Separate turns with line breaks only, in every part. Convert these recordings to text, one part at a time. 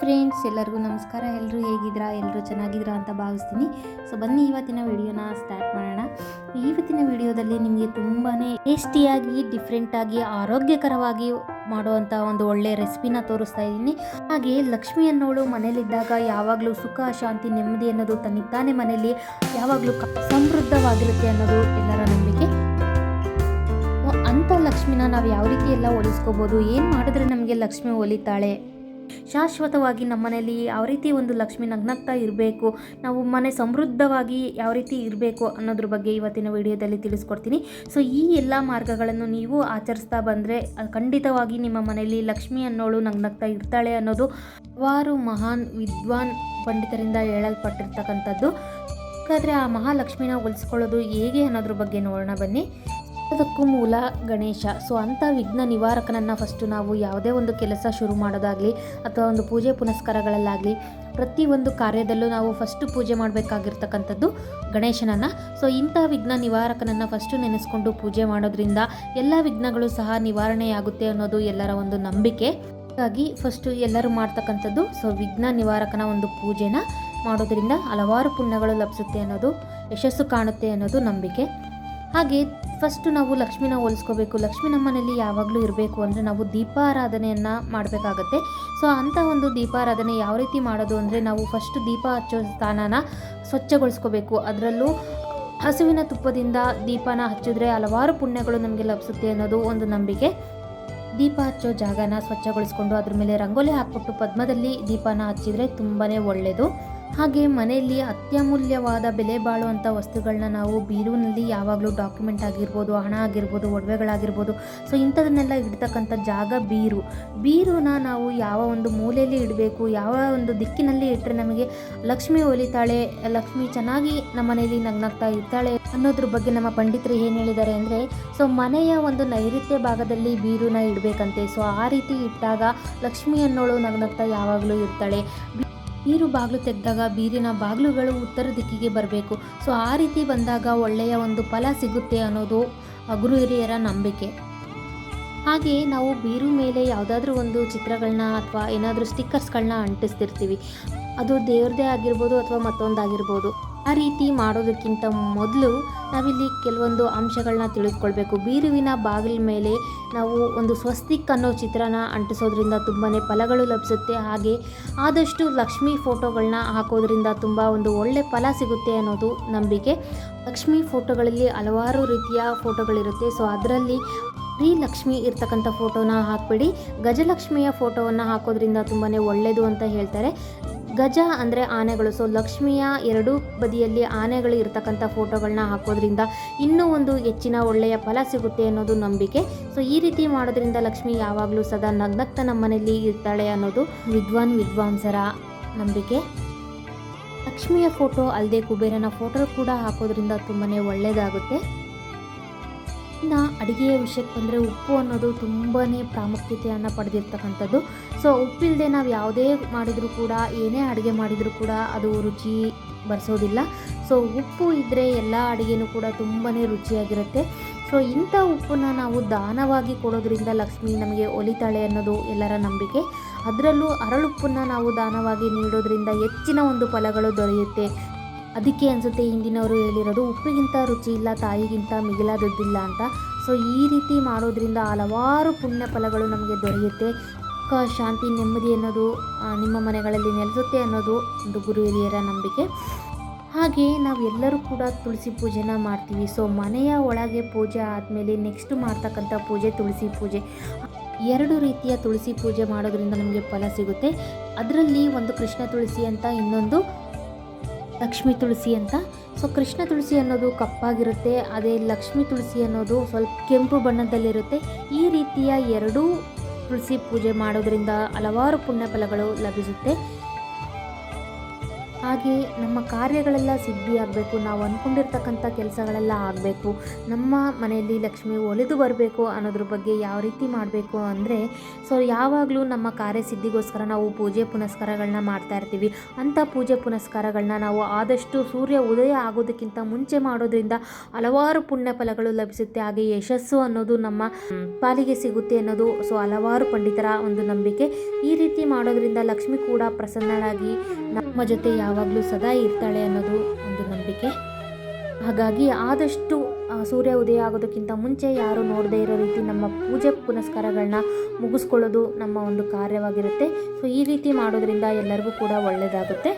Friends ಎಲ್ಲರಿಗೂ ನಮಸ್ಕಾರ. ಎಲ್ಲರೂ ಹೇಗಿದ್ದೀರಾ? ಎಲ್ಲರೂ ಚೆನ್ನಾಗಿದ್ದೀರಾ ಅಂತ ಭಾವಿಸ್ತೀನಿ. ಸೊ ಬನ್ನಿ ಇವತ್ತಿನ ವಿಡಿಯೋನ ಸ್ಟಾರ್ಟ್ ಮಾಡೋಣ. ಇವತ್ತಿನ ವಿಡಿಯೋದಲ್ಲಿ ನಿಮಗೆ ತುಂಬಾ ಟೇಸ್ಟಿಯಾಗಿ ಡಿಫ್ರೆಂಟಾಗಿ ಆರೋಗ್ಯಕರವಾಗಿ ಮಾಡುವಂಥ ಒಂದು ಒಳ್ಳೆಯ ರೆಸಿಪಿನ ತೋರಿಸ್ತಾ ಇದ್ದೀನಿ. ಹಾಗೆ ಲಕ್ಷ್ಮಿ ಅನ್ನೋಳು ಮನೇಲಿದ್ದಾಗ ಯಾವಾಗಲೂ ಸುಖ, ಶಾಂತಿ, ನೆಮ್ಮದಿ ಅನ್ನೋದು ತನ್ನಿತ್ತಾನೆ ಮನೆಯಲ್ಲಿ ಯಾವಾಗಲೂ ಸಮೃದ್ಧವಾಗಿರುತ್ತೆ ಅನ್ನೋದು ಎಲ್ಲರ ನಂಬಿಕೆ. ಅಂಥ ಲಕ್ಷ್ಮಿನ ನಾವು ಯಾವ ರೀತಿ ಎಲ್ಲ ಒಲಿಸ್ಕೋಬೋದು ಏನು ಮಾಡಿದ್ರೆ ನಮಗೆ ಲಕ್ಷ್ಮಿ ಒಲಿತಾಳೆ ಶಾಶ್ವತವಾಗಿ ನಮ್ಮ ಮನೆಯಲ್ಲಿ ಯಾವ ರೀತಿ ಒಂದು ಲಕ್ಷ್ಮಿ ನಗ್ನಗ್ತಾ ಇರಬೇಕು, ನಾವು ಮನೆ ಸಮೃದ್ಧವಾಗಿ ಯಾವ ರೀತಿ ಇರಬೇಕು ಅನ್ನೋದ್ರ ಬಗ್ಗೆ ಇವತ್ತಿನ ವಿಡಿಯೋದಲ್ಲಿ ತಿಳಿಸ್ಕೊಡ್ತೀನಿ. ಸೊ ಈ ಎಲ್ಲ ಮಾರ್ಗಗಳನ್ನು ನೀವು ಆಚರಿಸ್ತಾ ಬಂದರೆ ಖಂಡಿತವಾಗಿ ನಿಮ್ಮ ಮನೆಯಲ್ಲಿ ಲಕ್ಷ್ಮಿ ಅನ್ನೋಳು ನಗ್ನಗ್ತಾ ಇರ್ತಾಳೆ ಅನ್ನೋದು ಹಲವಾರು ಮಹಾನ್ ವಿದ್ವಾನ್ ಪಂಡಿತರಿಂದ ಹೇಳಲ್ಪಟ್ಟಿರ್ತಕ್ಕಂಥದ್ದು. ಹಾಗಾದರೆ ಆ ಮಹಾಲಕ್ಷ್ಮಿನ ಉಳಿಸ್ಕೊಳ್ಳೋದು ಹೇಗೆ ಅನ್ನೋದ್ರ ಬಗ್ಗೆ ನೋಡೋಣ ಬನ್ನಿ. ಅದಕ್ಕೂ ಮೂಲ ಗಣೇಶ. ಸೊ ಅಂಥ ವಿಘ್ನ ನಿವಾರಕನನ್ನು ಫಸ್ಟು ನಾವು ಯಾವುದೇ ಒಂದು ಕೆಲಸ ಶುರು ಮಾಡೋದಾಗಲಿ ಅಥವಾ ಒಂದು ಪೂಜೆ ಪುನಸ್ಕಾರಗಳಲ್ಲಾಗಲಿ ಪ್ರತಿಯೊಂದು ಕಾರ್ಯದಲ್ಲೂ ನಾವು ಫಸ್ಟು ಪೂಜೆ ಮಾಡಬೇಕಾಗಿರ್ತಕ್ಕಂಥದ್ದು ಗಣೇಶನನ್ನು. ಸೊ ಇಂಥ ವಿಘ್ನ ನಿವಾರಕನನ್ನು ಫಸ್ಟು ನೆನೆಸ್ಕೊಂಡು ಪೂಜೆ ಮಾಡೋದ್ರಿಂದ ಎಲ್ಲ ವಿಘ್ನಗಳು ಸಹ ನಿವಾರಣೆಯಾಗುತ್ತೆ ಅನ್ನೋದು ಎಲ್ಲರ ಒಂದು ನಂಬಿಕೆ. ಹಾಗಾಗಿ ಫಸ್ಟು ಎಲ್ಲರೂ ಮಾಡ್ತಕ್ಕಂಥದ್ದು ಸೊ ವಿಘ್ನ ನಿವಾರಕನ ಒಂದು ಪೂಜೆನ ಮಾಡೋದ್ರಿಂದ ಹಲವಾರು ಪುಣ್ಯಗಳು ಲಭಿಸುತ್ತೆ ಅನ್ನೋದು ಯಶಸ್ಸು ಕಾಣುತ್ತೆ ಅನ್ನೋದು ನಂಬಿಕೆ. ಹಾಗೆ ಫಸ್ಟು ನಾವು ಲಕ್ಷ್ಮಿನ ಹೋಲಿಸ್ಕೋಬೇಕು. ಲಕ್ಷ್ಮೀ ನಮ್ಮ ಮನೇಲಿ ಯಾವಾಗಲೂ ಇರಬೇಕು ಅಂದರೆ ನಾವು ದೀಪಾರಾಧನೆಯನ್ನು ಮಾಡಬೇಕಾಗತ್ತೆ. ಸೊ ಅಂಥ ಒಂದು ದೀಪಾರಾಧನೆ ಯಾವ ರೀತಿ ಮಾಡೋದು ಅಂದರೆ ನಾವು ಫಸ್ಟ್ ದೀಪ ಹಚ್ಚೋ ಸ್ಥಾನನ ಸ್ವಚ್ಛಗೊಳಿಸ್ಕೋಬೇಕು. ಅದರಲ್ಲೂ ಹಸುವಿನ ತುಪ್ಪದಿಂದ ದೀಪನ ಹಚ್ಚಿದ್ರೆ ಹಲವಾರು ಪುಣ್ಯಗಳು ನಮಗೆ ಲಭಿಸುತ್ತೆ ಅನ್ನೋದು ಒಂದು ನಂಬಿಕೆ. ದೀಪ ಹಚ್ಚೋ ಜಾಗನ ಸ್ವಚ್ಛಗೊಳಿಸ್ಕೊಂಡು ಅದ್ರ ಮೇಲೆ ರಂಗೋಲಿ ಹಾಕ್ಬಿಟ್ಟು ಪದ್ಮದಲ್ಲಿ ದೀಪನ ಹಚ್ಚಿದರೆ ತುಂಬಾ ಒಳ್ಳೆಯದು ಹಾಗೆ ಮನೆಯಲ್ಲಿ ಅತ್ಯಮೂಲ್ಯವಾದ ಬೆಲೆ ಬಾಳುವಂಥ ವಸ್ತುಗಳನ್ನ ನಾವು ಬೀರುನಲ್ಲಿ ಯಾವಾಗಲೂ ಡಾಕ್ಯುಮೆಂಟ್ ಆಗಿರ್ಬೋದು, ಹಣ ಆಗಿರ್ಬೋದು, ಒಡವೆಗಳಾಗಿರ್ಬೋದು. ಸೊ ಇಂಥದನ್ನೆಲ್ಲ ಇಡ್ತಕ್ಕಂಥ ಜಾಗ ಬೀರು. ಬೀರುನ ನಾವು ಯಾವ ಒಂದು ಮೂಲೆಯಲ್ಲಿ ಇಡಬೇಕು, ಯಾವ ಒಂದು ದಿಕ್ಕಿನಲ್ಲಿ ಇಟ್ಟರೆ ನಮಗೆ ಲಕ್ಷ್ಮಿ ಒಲಿತಾಳೆ, ಲಕ್ಷ್ಮಿ ಚೆನ್ನಾಗಿ ನಮ್ಮ ಮನೆಯಲ್ಲಿ ನಗ್ನಗ್ತಾ ಇರ್ತಾಳೆ ಅನ್ನೋದ್ರ ಬಗ್ಗೆ ನಮ್ಮ ಪಂಡಿತರು ಏನು ಹೇಳಿದ್ದಾರೆ ಅಂದರೆ ಸೊ ಮನೆಯ ಒಂದು ನೈಋತ್ಯ ಭಾಗದಲ್ಲಿ ಬೀರುನ ಇಡಬೇಕಂತೆ. ಸೊ ಆ ರೀತಿ ಇಟ್ಟಾಗ ಲಕ್ಷ್ಮಿ ಅನ್ನೋಳು ನಗ್ನಗ್ತಾ ಯಾವಾಗಲೂ ಇರ್ತಾಳೆ. ಬೀರು ಬಾಗಿಲು ತೆಗೆದಾಗ ಬೀರಿನ ಬಾಗಿಲುಗಳು ಉತ್ತರ ದಿಕ್ಕಿಗೆ ಬರಬೇಕು. ಸೊ, ಆ ರೀತಿ ಬಂದಾಗ ಒಳ್ಳೆಯ ಒಂದು ಫಲ ಸಿಗುತ್ತೆ ಅನ್ನೋದು ಗುರು ಹಿರಿಯರ ನಂಬಿಕೆ. ಹಾಗೆ ನಾವು ಬೀರು ಮೇಲೆ ಯಾವುದಾದ್ರೂ ಒಂದು ಚಿತ್ರಗಳನ್ನ ಅಥವಾ ಏನಾದರೂ ಸ್ಟಿಕ್ಕರ್ಸ್ಗಳನ್ನ ಅಂಟಿಸ್ತಿರ್ತೀವಿ. ಅದು ದೇವ್ರದೇ ಆಗಿರ್ಬೋದು ಅಥವಾ ಮತ್ತೊಂದಾಗಿರ್ಬೋದು. ಆ ರೀತಿ ಮಾಡೋದಕ್ಕಿಂತ ಮೊದಲು ನಾವಿಲ್ಲಿ ಕೆಲವೊಂದು ಅಂಶಗಳನ್ನ ತಿಳಿದುಕೊಳ್ಬೇಕು. ಬೀರುವಿನ ಬಾಗಿಲ ಮೇಲೆ ನಾವು ಒಂದು ಸ್ವಸ್ತಿಕ್ ಅನ್ನೋ ಚಿತ್ರನ ಅಂಟಿಸೋದ್ರಿಂದ ತುಂಬಾ ಫಲಗಳು ಲಭಿಸುತ್ತೆ. ಹಾಗೆ ಆದಷ್ಟು ಲಕ್ಷ್ಮಿ ಫೋಟೋಗಳನ್ನ ಹಾಕೋದ್ರಿಂದ ತುಂಬ ಒಂದು ಒಳ್ಳೆ ಫಲ ಸಿಗುತ್ತೆ ಅನ್ನೋದು ನಂಬಿಕೆ. ಲಕ್ಷ್ಮಿ ಫೋಟೋಗಳಲ್ಲಿ ಹಲವಾರು ರೀತಿಯ ಫೋಟೋಗಳಿರುತ್ತೆ. ಸೊ, ಅದರಲ್ಲಿ ಶ್ರೀ ಲಕ್ಷ್ಮಿ ಇರ್ತಕ್ಕಂಥ ಫೋಟೋನ ಹಾಕ್ಬಿಡಿ. ಗಜಲಕ್ಷ್ಮಿಯ ಫೋಟೋವನ್ನು ಹಾಕೋದ್ರಿಂದ ತುಂಬಾ ಒಳ್ಳೆಯದು ಅಂತ ಹೇಳ್ತಾರೆ. ಗಜ ಅಂದರೆ ಆನೆಗಳು. ಸೊ ಲಕ್ಷ್ಮಿಯ ಎರಡೂ ಬದಿಯಲ್ಲಿ ಆನೆಗಳು ಇರ್ತಕ್ಕಂಥ ಫೋಟೋಗಳನ್ನ ಹಾಕೋದ್ರಿಂದ ಇನ್ನೂ ಒಂದು ಹೆಚ್ಚಿನ ಒಳ್ಳೆಯ ಫಲ ಸಿಗುತ್ತೆ ಅನ್ನೋದು ನಂಬಿಕೆ. ಸೊ ಈ ರೀತಿ ಮಾಡೋದ್ರಿಂದ ಲಕ್ಷ್ಮಿ ಯಾವಾಗಲೂ ಸದಾ ನಗ್ನಗ್ತ ನಮ್ಮ ಮನೆಯಲ್ಲಿ ಇರ್ತಾಳೆ ಅನ್ನೋದು ವಿದ್ವಾನ್ ವಿದ್ವಾಂಸರ ನಂಬಿಕೆ. ಲಕ್ಷ್ಮಿಯ ಫೋಟೋ ಅಲ್ಲದೆ ಕುಬೇರನ ಫೋಟೋ ಕೂಡ ಹಾಕೋದ್ರಿಂದ ತುಂಬಾ ಒಳ್ಳೆಯದಾಗುತ್ತೆ ಇನ್ನು ಅಡುಗೆಯ ವಿಷಯಕ್ಕೆ ಬಂದರೆ ಉಪ್ಪು ಅನ್ನೋದು ತುಂಬಾ ಪ್ರಾಮುಖ್ಯತೆಯನ್ನು ಪಡೆದಿರ್ತಕ್ಕಂಥದ್ದು. ಸೊ ಉಪ್ಪಿಲ್ಲದೆ ನಾವು ಯಾವುದೇ ಮಾಡಿದರೂ ಕೂಡ, ಏನೇ ಅಡುಗೆ ಮಾಡಿದರೂ ಕೂಡ ಅದು ರುಚಿ ಬರೆಸೋದಿಲ್ಲ. ಸೊ ಉಪ್ಪು ಇದ್ದರೆ ಎಲ್ಲ ಅಡುಗೆನೂ ಕೂಡ ತುಂಬಾ ರುಚಿಯಾಗಿರುತ್ತೆ. ಸೊ ಇಂಥ ಉಪ್ಪನ್ನು ನಾವು ದಾನವಾಗಿ ಕೊಡೋದ್ರಿಂದ ಲಕ್ಷ್ಮಿ ನಮಗೆ ಒಲಿತಾಳೆ ಅನ್ನೋದು ಎಲ್ಲರ ನಂಬಿಕೆ. ಅದರಲ್ಲೂ ಅರಳುಪ್ಪನ್ನು ನಾವು ದಾನವಾಗಿ ನೀಡೋದ್ರಿಂದ ಹೆಚ್ಚಿನ ಒಂದು ಫಲಗಳು ದೊರೆಯುತ್ತೆ. ಅದಕ್ಕೆ ಅನಿಸುತ್ತೆ ಹಿಂದಿನವರು ಹೇಳಿರೋದು ಉಪ್ಪಿಗಿಂತ ರುಚಿ ಇಲ್ಲ, ತಾಯಿಗಿಂತ ಮಿಗಿಲಾದದ್ದಿಲ್ಲ ಅಂತ. ಸೊ ಈ ರೀತಿ ಮಾಡೋದ್ರಿಂದ ಹಲವಾರು ಪುಣ್ಯ ಫಲಗಳು ನಮಗೆ ದೊರೆಯುತ್ತೆ. ಕ, ಶಾಂತಿ, ನೆಮ್ಮದಿ ಅನ್ನೋದು ನಿಮ್ಮ ಮನೆಗಳಲ್ಲಿ ನೆಲೆಸುತ್ತೆ ಅನ್ನೋದು ಒಂದು ಗುರು ಹಿರಿಯರ ನಂಬಿಕೆ. ಹಾಗೆ ನಾವು ಎಲ್ಲರೂ ಕೂಡ ತುಳಸಿ ಪೂಜೆನ ಮಾಡ್ತೀವಿ. ಸೊ ಮನೆಯ ಒಳಗೆ ಪೂಜೆ ಆದಮೇಲೆ ನೆಕ್ಸ್ಟ್ ಮಾಡ್ತಕ್ಕಂಥ ಪೂಜೆ ತುಳಸಿ ಪೂಜೆ. ಎರಡು ರೀತಿಯ ತುಳಸಿ ಪೂಜೆ ಮಾಡೋದ್ರಿಂದ ನಮಗೆ ಫಲ ಸಿಗುತ್ತೆ. ಅದರಲ್ಲಿ ಒಂದು ಕೃಷ್ಣ ತುಳಸಿ ಅಂತ ಇನ್ನೊಂದು ಲಕ್ಷ್ಮಿ ತುಳಸಿ ಅಂತ. ಸೊ ಕೃಷ್ಣ ತುಳಸಿ ಅನ್ನೋದು ಕಪ್ಪಾಗಿರುತ್ತೆ. ಅದೇ ಲಕ್ಷ್ಮಿ ತುಳಸಿ ಅನ್ನೋದು ಸ್ವಲ್ಪ ಕೆಂಪು ಬಣ್ಣದಲ್ಲಿರುತ್ತೆ. ಈ ರೀತಿಯ ಎರಡೂ ತುಳಸಿ ಪೂಜೆ ಮಾಡೋದ್ರಿಂದ ಹಲವಾರು ಪುಣ್ಯ ಫಲಗಳು ಲಭಿಸುತ್ತೆ. ಹಾಗೆ ನಮ್ಮ ಕಾರ್ಯಗಳೆಲ್ಲ ಸಿದ್ಧಿ ಆಗಬೇಕು, ನಾವು ಅಂದ್ಕೊಂಡಿರ್ತಕ್ಕಂಥ ಕೆಲಸಗಳೆಲ್ಲ ಆಗಬೇಕು, ನಮ್ಮ ಮನೆಯಲ್ಲಿ ಲಕ್ಷ್ಮಿ ಒಲಿದು ಬರಬೇಕು ಅನ್ನೋದ್ರ ಬಗ್ಗೆ ಯಾವ ರೀತಿ ಮಾಡಬೇಕು ಅಂದರೆ ಸೊ ಯಾವಾಗಲೂ ನಮ್ಮ ಕಾರ್ಯ ಸಿದ್ಧಿಗೋಸ್ಕರ ನಾವು ಪೂಜೆ ಪುನಸ್ಕಾರಗಳನ್ನ ಮಾಡ್ತಾ ಇರ್ತೀವಿ. ಅಂಥ ಪೂಜೆ ಪುನಸ್ಕಾರಗಳನ್ನ ನಾವು ಆದಷ್ಟು ಸೂರ್ಯ ಉದಯ ಆಗೋದಕ್ಕಿಂತ ಮುಂಚೆ ಮಾಡೋದ್ರಿಂದ ಹಲವಾರು ಪುಣ್ಯ ಫಲಗಳು ಲಭಿಸುತ್ತೆ. ಹಾಗೆ ಯಶಸ್ಸು ಅನ್ನೋದು ನಮ್ಮ ಪಾಲಿಗೆ ಸಿಗುತ್ತೆ ಅನ್ನೋದು ಸೊ ಹಲವಾರು ಪಂಡಿತರ ಒಂದು ನಂಬಿಕೆ. ಈ ರೀತಿ ಮಾಡೋದ್ರಿಂದ ಲಕ್ಷ್ಮಿ ಕೂಡ ಪ್ರಸನ್ನಳಾಗಿ ನಮ್ಮ ಜೊತೆ ಯಾವಾಗಲೂ ಸದಾ ಇರ್ತಾಳೆ ಅನ್ನೋದು ಒಂದು ನಂಬಿಕೆ. ಹಾಗಾಗಿ ಆದಷ್ಟು ಸೂರ್ಯ ಉದಯ ಆಗೋದಕ್ಕಿಂತ ಮುಂಚೆ ಯಾರು ನೋಡದೇ ಇರೋ ರೀತಿ ನಮ್ಮ ಪೂಜೆ ಪುನಸ್ಕಾರಗಳನ್ನ ಮುಗಿಸ್ಕೊಳ್ಳೋದು ನಮ್ಮ ಒಂದು ಕಾರ್ಯವಾಗಿರುತ್ತೆ. ಸೊ ಈ ರೀತಿ ಮಾಡೋದ್ರಿಂದ ಎಲ್ಲರಿಗೂ ಕೂಡ ಒಳ್ಳೆಯದಾಗುತ್ತೆ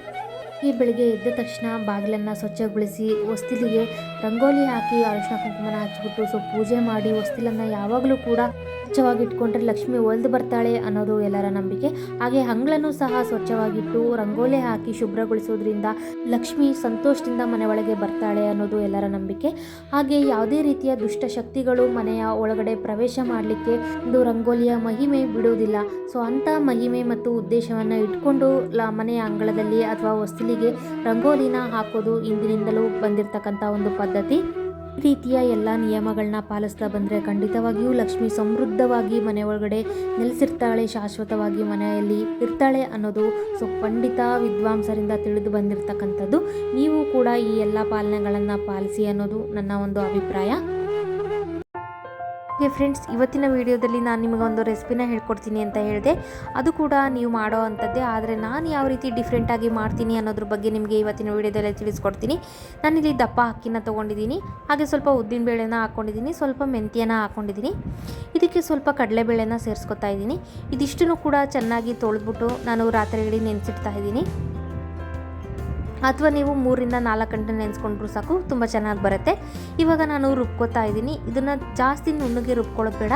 ಈ ಬೆಳಿಗ್ಗೆ ಎದ್ದ ತಕ್ಷಣ ಬಾಗಿಲನ್ನು ಸ್ವಚ್ಛಗೊಳಿಸಿ, ಹೊಸ್ತಿಲಿಗೆ ರಂಗೋಲಿ ಹಾಕಿ ಅರಿಶಿನ ಕುಂಕುಮನ ಹಚ್ಚಿಬಿಟ್ಟು ಸೊ ಪೂಜೆ ಮಾಡಿ, ಹೊಸ್ತಿಲನ್ನು ಯಾವಾಗಲೂ ಕೂಡ ಸ್ವಚ್ಛವಾಗಿ ಇಟ್ಕೊಂಡ್ರೆ ಲಕ್ಷ್ಮಿ ಒಲ್ದು ಬರ್ತಾಳೆ ಅನ್ನೋದು ಎಲ್ಲರ ನಂಬಿಕೆ. ಹಾಗೆ ಅಂಗಳನ್ನು ಸಹ ಸ್ವಚ್ಛವಾಗಿಟ್ಟು ರಂಗೋಲಿ ಹಾಕಿ ಶುಭ್ರಗೊಳಿಸೋದ್ರಿಂದ ಲಕ್ಷ್ಮಿ ಸಂತೋಷದಿಂದ ಮನೆ ಒಳಗೆ ಬರ್ತಾಳೆ ಅನ್ನೋದು ಎಲ್ಲರ ನಂಬಿಕೆ. ಹಾಗೆ ಯಾವುದೇ ರೀತಿಯ ದುಷ್ಟ ಶಕ್ತಿಗಳು ಮನೆಯ ಒಳಗಡೆ ಪ್ರವೇಶ ಮಾಡಲಿಕ್ಕೆ ಒಂದು ರಂಗೋಲಿಯ ಮಹಿಮೆ ಬಿಡುವುದಿಲ್ಲ. ಸೊ, ಅಂಥ ಮಹಿಮೆ ಮತ್ತು ಉದ್ದೇಶವನ್ನು ಇಟ್ಕೊಂಡು ಲ ಮನೆಯ ಅಂಗಳದಲ್ಲಿ ಅಥವಾ ಹೊಸ್ತಿಲಿಗೆ ರಂಗೋಲಿನ ಹಾಕೋದು ಇಂದಿನಿಂದಲೂ ಬಂದಿರತಕ್ಕಂಥ ಒಂದು ಪದ್ಧತಿ. ರೀತಿಯ ಎಲ್ಲ ನಿಯಮಗಳನ್ನ ಪಾಲಿಸ್ತಾ ಬಂದರೆ ಖಂಡಿತವಾಗಿಯೂ ಲಕ್ಷ್ಮಿ ಸಮೃದ್ಧವಾಗಿ ಮನೆ ಒಳಗಡೆ ನೆಲೆಸಿರ್ತಾಳೆ, ಶಾಶ್ವತವಾಗಿ ಮನೆಯಲ್ಲಿ ಇರ್ತಾಳೆ ಅನ್ನೋದು ಸೊ ಪಂಡಿತ ವಿದ್ವಾಂಸರಿಂದ ತಿಳಿದು ಬಂದಿರತಕ್ಕಂಥದ್ದು. ನೀವು ಕೂಡ ಈ ಎಲ್ಲ ಪಾಲನೆಗಳನ್ನು ಪಾಲಿಸಿ ಅನ್ನೋದು ನನ್ನ ಒಂದು ಅಭಿಪ್ರಾಯ. ಹಾಗೆ ಫ್ರೆಂಡ್ಸ್ ಇವತ್ತಿನ ವಿಡಿಯೋದಲ್ಲಿ ನಾನು ನಿಮಗೆ ಒಂದು ರೆಸಿಪಿನ ಹೇಳ್ಕೊಡ್ತೀನಿ ಅಂತ ಹೇಳಿದೆ. ಅದು ಕೂಡ ನೀವು ಮಾಡೋ ಅಂಥದ್ದೇ, ಆದರೆ ನಾನು ಯಾವ ರೀತಿ ಡಿಫ್ರೆಂಟಾಗಿ ಮಾಡ್ತೀನಿ ಅನ್ನೋದ್ರ ಬಗ್ಗೆ ನಿಮಗೆ ಇವತ್ತಿನ ವಿಡಿಯೋದಲ್ಲೇ ತಿಳಿಸ್ಕೊಡ್ತೀನಿ. ನಾನಿಲ್ಲಿ ದಪ್ಪ ಅಕ್ಕಿನ ತೊಗೊಂಡಿದ್ದೀನಿ, ಹಾಗೆ ಸ್ವಲ್ಪ ಉದ್ದಿನಬೇಳೆನ ಹಾಕ್ಕೊಂಡಿದ್ದೀನಿ ಸ್ವಲ್ಪ ಮೆಂತ್ಯನ ಹಾಕ್ಕೊಂಡಿದ್ದೀನಿ ಇದಕ್ಕೆ ಸ್ವಲ್ಪ ಕಡಲೆಬೇಳೆನ ಸೇರಿಸ್ಕೊತಾ ಇದ್ದೀನಿ. ಇದಿಷ್ಟನ್ನು ಕೂಡ ಚೆನ್ನಾಗಿ ತೊಳೆದ್ಬಿಟ್ಟು ನಾನು ರಾತ್ರಿ ಇಡೀ ನೆನೆಸಿಡ್ತಾ ಇದ್ದೀನಿ. ಅಥವಾ ನೀವು ಮೂರಿಂದ ನಾಲ್ಕು ಗಂಟೆ ನೆನೆಸ್ಕೊಂಡ್ರು ಸಾಕು, ತುಂಬ ಚೆನ್ನಾಗಿ ಬರುತ್ತೆ. ಇವಾಗ ನಾನು ರುಬ್ಕೋತಾ ಇದ್ದೀನಿ. ಇದನ್ನು ಜಾಸ್ತಿ ನುಣ್ಣಗೆ ರುಬ್ಕೊಳ್ಳೋದು ಬೇಡ.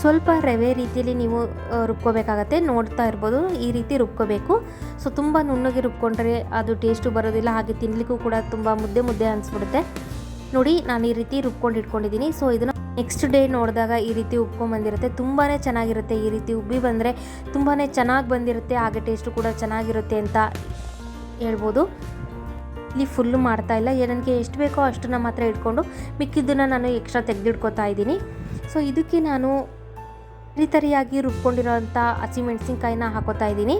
ಸ್ವಲ್ಪ ರವೆ ರೀತಿಯಲ್ಲಿ ನೀವು ರುಬ್ಕೋಬೇಕಾಗತ್ತೆ. ನೋಡ್ತಾ ಇರ್ಬೋದು, ಈ ರೀತಿ ರುಬ್ಕೋಬೇಕು. ಸೊ, ತುಂಬ ನುಣ್ಣಗೆ ರುಬ್ಕೊಂಡ್ರೆ ಅದು ಟೇಸ್ಟು ಬರೋದಿಲ್ಲ. ಹಾಗೆ ತಿನ್ನಲಿಕ್ಕೂ ಕೂಡ ತುಂಬ ಮುದ್ದೆ ಮುದ್ದೆ ಅನಿಸ್ಬಿಡುತ್ತೆ. ನೋಡಿ, ನಾನು ಈ ರೀತಿ ರುಬ್ಕೊಂಡು ಇಟ್ಕೊಂಡಿದ್ದೀನಿ. ಸೊ, ಇದನ್ನು ನೆಕ್ಸ್ಟ್ ಡೇ ನೋಡಿದಾಗ ಈ ರೀತಿ ಉಬ್ಕೊಂಬಂದಿರುತ್ತೆ ತುಂಬಾ ಚೆನ್ನಾಗಿರುತ್ತೆ ಈ ರೀತಿ ಉಬ್ಬಿ ಬಂದರೆ. ತುಂಬಾ ಚೆನ್ನಾಗಿ ಬಂದಿರುತ್ತೆ. ಹಾಗೆ ಟೇಸ್ಟು ಕೂಡ ಚೆನ್ನಾಗಿರುತ್ತೆ ಅಂತ ಹೇಳ್ಬೋದು. ಇಲ್ಲಿ ಫುಲ್ಲು ಮಾಡ್ತಾ ಇಲ್ಲ ನನಗೆ ಎಷ್ಟು ಬೇಕೋ ಅಷ್ಟನ್ನು ಮಾತ್ರ ಇಟ್ಕೊಂಡು ಮಿಕ್ಕಿದ್ದನ್ನು ನಾನು ಎಕ್ಸ್ಟ್ರಾ ತೆಗೆದಿಡ್ಕೋತಾ ಇದ್ದೀನಿ. ಸೊ ಇದಕ್ಕೆ ನಾನು ತರಿತರಿಯಾಗಿ ರುಬ್ಕೊಂಡಿರೋಂಥ ಹಸಿಮೆಣ್ಸಿನ್ಕಾಯಿನ ಹಾಕೋತಾ ಇದ್ದೀನಿ.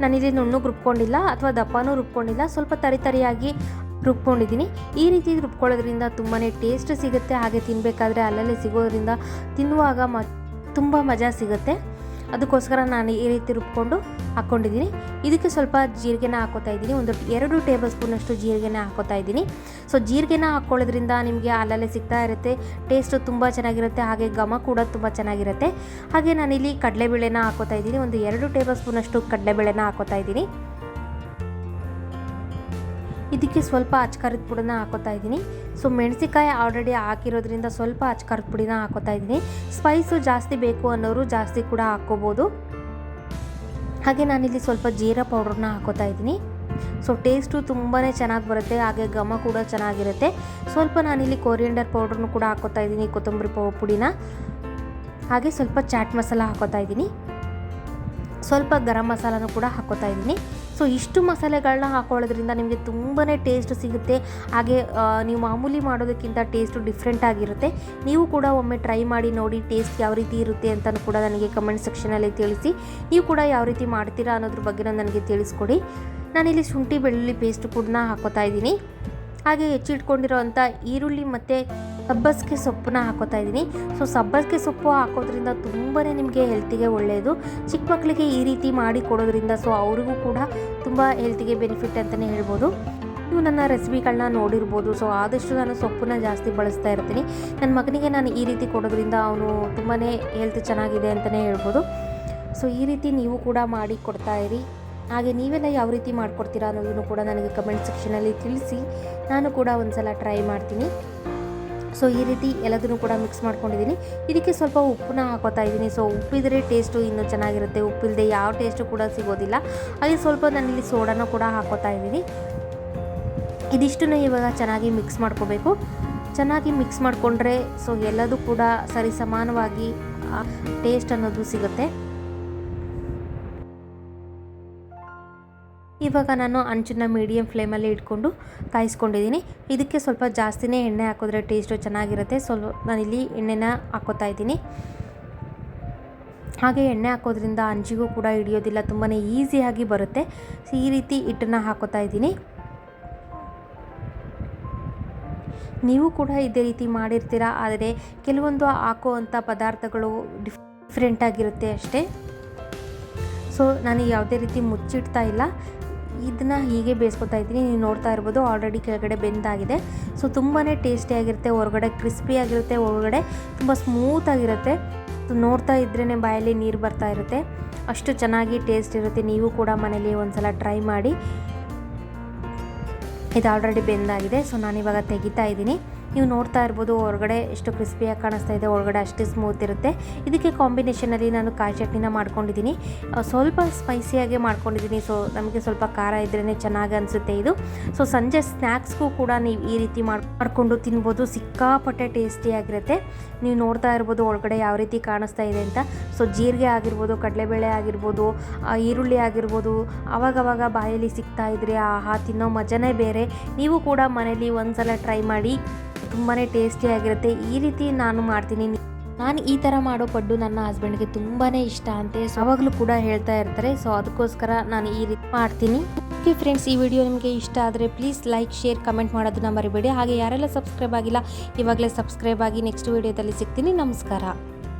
ನಾನು ಇಲ್ಲಿ ನುಣ್ಣು ರುಬ್ಕೊಂಡಿಲ್ಲ ಅಥವಾ ದಪ್ಪನೂ ರುಬ್ಕೊಂಡಿಲ್ಲ, ಸ್ವಲ್ಪ ತರಿತರಿಯಾಗಿ ರುಬ್ಕೊಂಡಿದ್ದೀನಿ. ಈ ರೀತಿ ರುಬ್ಕೊಳ್ಳೋದ್ರಿಂದ ತುಂಬಾ ಟೇಸ್ಟ್ ಸಿಗುತ್ತೆ, ಹಾಗೆ ತಿನ್ನಬೇಕಾದ್ರೆ ಅಲ್ಲಲ್ಲಿ ಸಿಗೋದ್ರಿಂದ ತಿನ್ನುವಾಗ ಮ, ತುಂಬ ಮಜಾ ಸಿಗುತ್ತೆ. ಅದಕ್ಕೋಸ್ಕರ ನಾನು ಈ ರೀತಿ ರುಬ್ಕೊಂಡು ಹಾಕ್ಕೊಂಡಿದ್ದೀನಿ. ಇದಕ್ಕೆ ಸ್ವಲ್ಪ ಜೀರಿಗೆನ ಹಾಕೋತಾ ಇದ್ದೀನಿ. ಒಂದು ಎರಡು ಟೇಬಲ್ ಸ್ಪೂನಷ್ಟು ಜೀರಿಗೆನ ಹಾಕೋತಾ ಇದ್ದೀನಿ. ಸೊ, ಜೀರಿಗೆನ ಹಾಕ್ಕೊಳ್ಳೋದ್ರಿಂದ ನಿಮಗೆ ಅಲ್ಲಲ್ಲೇ ಸಿಗ್ತಾ ಇರುತ್ತೆ. ಟೇಸ್ಟು ತುಂಬ ಚೆನ್ನಾಗಿರುತ್ತೆ. ಹಾಗೆ ಘಮ ಕೂಡ ತುಂಬ ಚೆನ್ನಾಗಿರುತ್ತೆ. ಹಾಗೆ ನಾನಿಲ್ಲಿ ಕಡಲೆಬೇಳೆನ ಹಾಕೋತಾ ಇದ್ದೀನಿ. ಒಂದು ಎರಡು ಟೇಬಲ್ ಸ್ಪೂನಷ್ಟು ಕಡಲೆಬೇಳೆನ ಹಾಕೋತಾ ಇದ್ದೀನಿ. ಇದಕ್ಕೆ ಸ್ವಲ್ಪ ಅಚ್ಕಾರದ ಪುಡಿನ ಹಾಕೋತಾ ಇದ್ದೀನಿ. ಸೊ ಮೆಣಸಿಕಾಯಿ ಆಲ್ರೆಡಿ ಹಾಕಿರೋದ್ರಿಂದ ಸ್ವಲ್ಪ ಅಚ್ಕಾರದ ಪುಡಿನ ಹಾಕೋತಾ ಇದ್ದೀನಿ. ಸ್ಪೈಸು ಜಾಸ್ತಿ ಬೇಕು ಅನ್ನೋರು ಜಾಸ್ತಿ ಕೂಡ ಹಾಕ್ಕೋಬೋದು. ಹಾಗೆ ನಾನಿಲ್ಲಿ ಸ್ವಲ್ಪ ಜೀರಾ ಪೌಡ್ರನ್ನ ಹಾಕೋತಾ ಇದ್ದೀನಿ. ಸೊ ಟೇಸ್ಟು ತುಂಬಾ ಚೆನ್ನಾಗಿ ಬರುತ್ತೆ. ಹಾಗೆ ಘಮ ಕೂಡ ಚೆನ್ನಾಗಿರುತ್ತೆ. ಸ್ವಲ್ಪ ನಾನಿಲ್ಲಿ ಕೊರಿಯಂಡರ್ ಪೌಡ್ರನ್ನು ಕೂಡ ಹಾಕೋತಾ ಇದ್ದೀನಿ, ಕೊತ್ತಂಬರಿ ಪುಡಿನ. ಹಾಗೆ ಸ್ವಲ್ಪ ಚಾಟ್ ಮಸಾಲ ಹಾಕೋತಾ ಇದ್ದೀನಿ. ಸ್ವಲ್ಪ ಗರಂ ಮಸಾಲನೂ ಕೂಡ ಹಾಕೋತಾ ಇದ್ದೀನಿ. ಸೊ ಇಷ್ಟು ಮಸಾಲೆಗಳನ್ನ ಹಾಕೊಳ್ಳೋದ್ರಿಂದ ನಿಮಗೆ ತುಂಬಾ ಟೇಸ್ಟ್ ಸಿಗುತ್ತೆ. ಹಾಗೆ ನೀವು ಮಾಮೂಲಿ ಮಾಡೋದಕ್ಕಿಂತ ಟೇಸ್ಟು ಡಿಫ್ರೆಂಟ್ ಆಗಿರುತ್ತೆ. ನೀವು ಕೂಡ ಒಮ್ಮೆ ಟ್ರೈ ಮಾಡಿ ನೋಡಿ ಟೇಸ್ಟ್ ಯಾವ ರೀತಿ ಇರುತ್ತೆ ಅಂತಲೂ ಕೂಡ ನನಗೆ ಕಮೆಂಟ್ ಸೆಕ್ಷನಲ್ಲಿ ತಿಳಿಸಿ. ನೀವು ಕೂಡ ಯಾವ ರೀತಿ ಮಾಡ್ತೀರಾ ಅನ್ನೋದ್ರ ಬಗ್ಗೆ ನನಗೆ ತಿಳಿಸ್ಕೊಡಿ. ನಾನಿಲ್ಲಿ ಶುಂಠಿ, ಬೆಳ್ಳುಳ್ಳಿ ಪೇಸ್ಟ್ ಕೂಡ ಹಾಕೋತಾ ಇದ್ದೀನಿ. ಹಾಗೆ ಹೆಚ್ಚಿಟ್ಕೊಂಡಿರೋವಂಥ ಈರುಳ್ಳಿ ಮತ್ತು ಸಬ್ಬಸಿಗೆ ಸೊಪ್ಪನ್ನ ಹಾಕೋತಾ ಇದ್ದೀನಿ. ಸೊ, ಸಬ್ಬಸಿಗೆ ಸೊಪ್ಪು ಹಾಕೋದ್ರಿಂದ ತುಂಬಾ ನಿಮಗೆ ಹೆಲ್ತಿಗೆ ಒಳ್ಳೆಯದು ಚಿಕ್ಕ ಮಕ್ಕಳಿಗೆ ಈ ರೀತಿ ಮಾಡಿ ಕೊಡೋದ್ರಿಂದ ಸೊ, ಅವ್ರಿಗೂ ಕೂಡ ತುಂಬ ಹೆಲ್ತಿಗೆ ಬೆನಿಫಿಟ್ ಅಂತಲೇ ಹೇಳ್ಬೋದು. ನೀವು ನನ್ನ ರೆಸಿಪಿಗಳನ್ನ ನೋಡಿರ್ಬೋದು. ಸೊ, ಆದಷ್ಟು ನಾನು ಸೊಪ್ಪನ್ನ ಜಾಸ್ತಿ ಬಳಸ್ತಾ ಇರ್ತೀನಿ. ನನ್ನ ಮಗನಿಗೆ ನಾನು ಈ ರೀತಿ ಕೊಡೋದ್ರಿಂದ ಅವನು ತುಂಬಾ ಹೆಲ್ತ್ ಚೆನ್ನಾಗಿದೆ ಅಂತಲೇ ಹೇಳ್ಬೋದು. ಸೊ, ಈ ರೀತಿ ನೀವು ಕೂಡ ಮಾಡಿ ಕೊಡ್ತಾ ಇರಿ. ಹಾಗೆ ನೀವೆಲ್ಲ ಯಾವ ರೀತಿ ಮಾಡ್ಕೊಡ್ತೀರಾ ಅನ್ನೋದನ್ನು ಕೂಡ ನನಗೆ ಕಮೆಂಟ್ ಸೆಕ್ಷನಲ್ಲಿ ತಿಳಿಸಿ. ನಾನು ಕೂಡ ಒಂದು ಸಲ ಟ್ರೈ ಮಾಡ್ತೀನಿ. ಸೊ ಈ ರೀತಿ ಎಲ್ಲದನ್ನು ಕೂಡ ಮಿಕ್ಸ್ ಮಾಡ್ಕೊಂಡಿದ್ದೀನಿ. ಇದಕ್ಕೆ ಸ್ವಲ್ಪ ಉಪ್ಪನ್ನ ಹಾಕೋತಾ ಇದ್ದೀನಿ. ಸೊ ಉಪ್ಪಿದ್ರೆ ಟೇಸ್ಟು ಇನ್ನೂ ಚೆನ್ನಾಗಿರುತ್ತೆ. ಉಪ್ಪಿಲ್ಲದೆ ಯಾವ ಟೇಸ್ಟು ಕೂಡ ಸಿಗೋದಿಲ್ಲ. ಹಾಗೆ ಸ್ವಲ್ಪ ನಾನಿಲ್ಲಿ ಸೋಡಾನ ಕೂಡ ಹಾಕೋತಾ ಇದ್ದೀನಿ. ಇದಿಷ್ಟನ್ನು ಇವಾಗ ಚೆನ್ನಾಗಿ ಮಿಕ್ಸ್ ಮಾಡ್ಕೋಬೇಕು. ಚೆನ್ನಾಗಿ ಮಿಕ್ಸ್ ಮಾಡಿಕೊಂಡ್ರೆ ಸೊ ಎಲ್ಲದೂ ಕೂಡ ಸರಿ ಸಮಾನವಾಗಿ ಟೇಸ್ಟ್ ಅನ್ನೋದು ಸಿಗುತ್ತೆ. ಇವಾಗ ನಾನು ಅಂಚನ್ನ ಮೀಡಿಯಮ್ ಫ್ಲೇಮಲ್ಲಿ ಇಟ್ಕೊಂಡು ಕಾಯಿಸ್ಕೊಂಡಿದ್ದೀನಿ. ಇದಕ್ಕೆ ಸ್ವಲ್ಪ ಜಾಸ್ತಿನೇ ಎಣ್ಣೆ ಹಾಕಿದ್ರೆ ಟೇಸ್ಟು ಚೆನ್ನಾಗಿರುತ್ತೆ. ಸ್ವಲ್ಪ ನಾನಿಲ್ಲಿ ಎಣ್ಣೆನ ಹಾಕೋತಾ ಇದ್ದೀನಿ. ಹಾಗೆ ಎಣ್ಣೆ ಹಾಕೋದ್ರಿಂದ ಅಂಜಿಗೂ ಕೂಡ ಹಿಡಿಯೋದಿಲ್ಲ. ತುಂಬಾ ಈಸಿಯಾಗಿ ಬರುತ್ತೆ. ಈ ರೀತಿ ಹಿಟ್ಟನ್ನು ಹಾಕೋತಾ ಇದ್ದೀನಿ. ನೀವು ಕೂಡ ಇದೇ ರೀತಿ ಮಾಡಿರ್ತೀರಾ? ಆದರೆ ಕೆಲವೊಂದು ಹಾಕುವಂಥ ಪದಾರ್ಥಗಳು ಡಿಫ್ರೆಂಟ್ ಆಗಿರುತ್ತೆ ಅಷ್ಟೇ. ಸೊ ನಾನು ಯಾವುದೇ ರೀತಿ ಮುಚ್ಚಿಡ್ತಾ ಇಲ್ಲ. ಇದನ್ನು ಹೀಗೆ ಬೇಯಿಸ್ಕೊತಾ ಇದ್ದೀನಿ. ನೀವು ನೋಡ್ತಾ ಇರ್ಬೋದು ಆಲ್ರೆಡಿ ಕೆಳಗಡೆ ಬೆಂದಾಗಿದೆ. ಸೊ ತುಂಬಾ ಟೇಸ್ಟಿಯಾಗಿರುತ್ತೆ ಹೊರಗಡೆ ಕ್ರಿಸ್ಪಿಯಾಗಿರುತ್ತೆ ಒಳಗಡೆ ತುಂಬ ಸ್ಮೂತಾಗಿರುತ್ತೆ ಸೊ ನೋಡ್ತಾ ಇದ್ರೇ ಬಾಯಲ್ಲಿ ನೀರು ಬರ್ತಾ ಇರುತ್ತೆ. ಅಷ್ಟು ಚೆನ್ನಾಗಿ ಟೇಸ್ಟ್ ಇರುತ್ತೆ. ನೀವು ಕೂಡ ಮನೇಲಿ ಒಂದ್ಸಲ ಟ್ರೈ ಮಾಡಿ. ಇದು ಆಲ್ರೆಡಿ ಬೆಂದಾಗಿದೆ. ಸೊ ನಾನಿವಾಗ ತೆಗಿತಾ ಇದ್ದೀನಿ. ನೀವು ನೋಡ್ತಾ ಇರ್ಬೋದು, ಹೊರಗಡೆ ಎಷ್ಟು ಕ್ರಿಸ್ಪಿಯಾಗಿ ಕಾಣಿಸ್ತಾ ಇದೆ ಒಳಗಡೆ ಅಷ್ಟೇ ಸ್ಮೂತ್ ಇರುತ್ತೆ. ಇದಕ್ಕೆ ಕಾಂಬಿನೇಷನಲ್ಲಿ ನಾನು ಕಾಯಿ ಚಟ್ನಿನ ಮಾಡ್ಕೊಂಡಿದ್ದೀನಿ. ಸ್ವಲ್ಪ ಸ್ಪೈಸಿಯಾಗಿ ಮಾಡ್ಕೊಂಡಿದ್ದೀನಿ. ಸೊ ನಮಗೆ ಸ್ವಲ್ಪ ಖಾರ ಇದ್ರೇ ಚೆನ್ನಾಗಿ ಅನಿಸುತ್ತೆ ಇದು. ಸೊ ಸಂಜೆ ಸ್ನ್ಯಾಕ್ಸ್ಗೂ ಕೂಡ ನೀವು ಈ ರೀತಿ ಮಾಡಿಕೊಂಡು ತಿನ್ಬೋದು. ಸಿಕ್ಕಾಪಟ್ಟೆ ಟೇಸ್ಟಿಯಾಗಿರುತ್ತೆ ನೀವು ನೋಡ್ತಾ ಇರ್ಬೋದು ಒಳಗಡೆ ಯಾವ ರೀತಿ ಕಾಣಿಸ್ತಾ ಇದೆ ಅಂತ. ಸೊ ಜೀರಿಗೆ ಆಗಿರ್ಬೋದು, ಕಡಲೆಬೇಳೆ ಆಗಿರ್ಬೋದು ಈರುಳ್ಳಿ ಆಗಿರ್ಬೋದು, ಅವಾಗವಾಗ ಬಾಯಲ್ಲಿ ಸಿಗ್ತಾ ಇದ್ರೆ ಆಹಾ ತಿನ್ನೋ ಮಜನೇ ಬೇರೆ. ನೀವು ಕೂಡ ಮನೇಲಿ ಒಂದ್ಸಲ ಟ್ರೈ ಮಾಡಿ ತುಂಬಾ ಟೇಸ್ಟಿಯಾಗಿರುತ್ತೆ ಈ ರೀತಿ ನಾನು ಮಾಡ್ತೀನಿ. ನಾನು ಈ ಥರ ಮಾಡೋ ಪಡ್ಡು ನನ್ನ ಹಸ್ಬೆಂಡ್ಗೆ ತುಂಬಾ ಇಷ್ಟ ಅಂತೆ. ಸೊ ಅವಾಗಲೂ ಕೂಡ ಹೇಳ್ತಾ ಇರ್ತಾರೆ. ಸೊ ಅದಕ್ಕೋಸ್ಕರ ನಾನು ಈ ರೀತಿ ಮಾಡ್ತೀನಿ. ಓಕೆ ಫ್ರೆಂಡ್ಸ್ ಈ ವಿಡಿಯೋ ನಿಮಗೆ ಇಷ್ಟ ಆದರೆ ಪ್ಲೀಸ್ ಲೈಕ್ ಶೇರ್ ಕಮೆಂಟ್ ಮಾಡೋದನ್ನ ಮರಿಬೇಡಿ. ಹಾಗೆ ಯಾರೆಲ್ಲ ಸಬ್ಸ್ಕ್ರೈಬ್ ಆಗಿಲ್ಲ, ಇವಾಗಲೇ ಸಬ್ಸ್ಕ್ರೈಬ್ ಆಗಿ ನೆಕ್ಸ್ಟ್ ವಿಡಿಯೋದಲ್ಲಿ ಸಿಗ್ತೀನಿ. ನಮಸ್ಕಾರ.